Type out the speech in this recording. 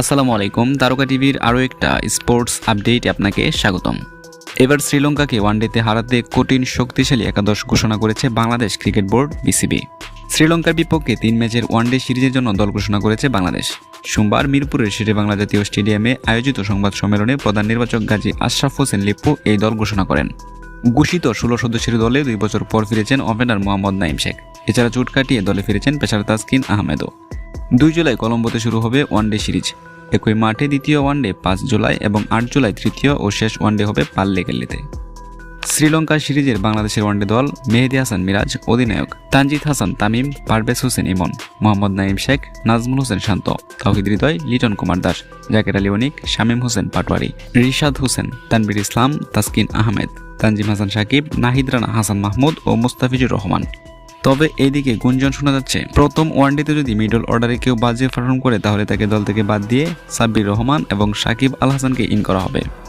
আসসালামু আলাইকুম, তারকা টিভির আরও একটা স্পোর্টস আপডেট আপনাকে স্বাগতম। এবার শ্রীলঙ্কাকে ওয়ানডেতে হারাতে কঠিন শক্তিশালী একাদশ ঘোষণা করেছে বাংলাদেশ ক্রিকেট বোর্ড, বিসিবি। শ্রীলঙ্কার বিপক্ষে তিন ম্যাচের ওয়ানডে সিরিজের জন্য দল ঘোষণা করেছে বাংলাদেশ। সোমবার মিরপুরের শেরে বাংলা জাতীয় স্টেডিয়ামে আয়োজিত সংবাদ সম্মেলনে প্রধান নির্বাচক গাজী আশরাফ হোসেন লিপ্পু এই দল ঘোষণা করেন। ঘোষিত ষোলো সদস্যের দলে দুই বছর পর ফিরেছেন ওপেনার মোহাম্মদ নাইম শেখ। এছাড়া চোট কাটিয়ে দলে ফিরেছেন পেশার তাসকিন আহমেদও। দুই জুলাই কলম্বোতে শুরু হবে ওয়ানডে সিরিজ। একই মাঠে দ্বিতীয় ওয়ানডে পাঁচ জুলাই এবং আট জুলাই তৃতীয় ও শেষ ওয়ানডে হবে পাল্লেকেল্লিতে শ্রীলঙ্কা সিরিজের বাংলাদেশের ওয়ানডে দল মেহেদি হাসান মিরাজ, অধিনায়ক তানজিদ হাসান তামিম, পারভেজ হোসেন ইমন, মোহাম্মদ নাইম শেখ, নাজমুল হোসেন শান্ত তাহিদ হৃদয় লিটন কুমার দাস, জাকের আলী অনিক, শামীম হোসেন পাটোয়ারি, রিশাদ হোসেন তানবির ইসলাম, তাসকিন আহমেদ, তানজিম হাসান সাকিব, নাহিদ রানা, হাসান মাহমুদ ও মুস্তাফিজুর রহমান। তবে এদিকে গুঞ্জন শোনা যাচ্ছে, প্রথম ওয়ানডেতে যদি মিডল অর্ডারে কেউ বাজে পারফর্ম করে, তাহলে তাকে দল থেকে বাদ দিয়ে সাব্বির রহমান এবং সাকিব আল হাসানকে ইন করা হবে।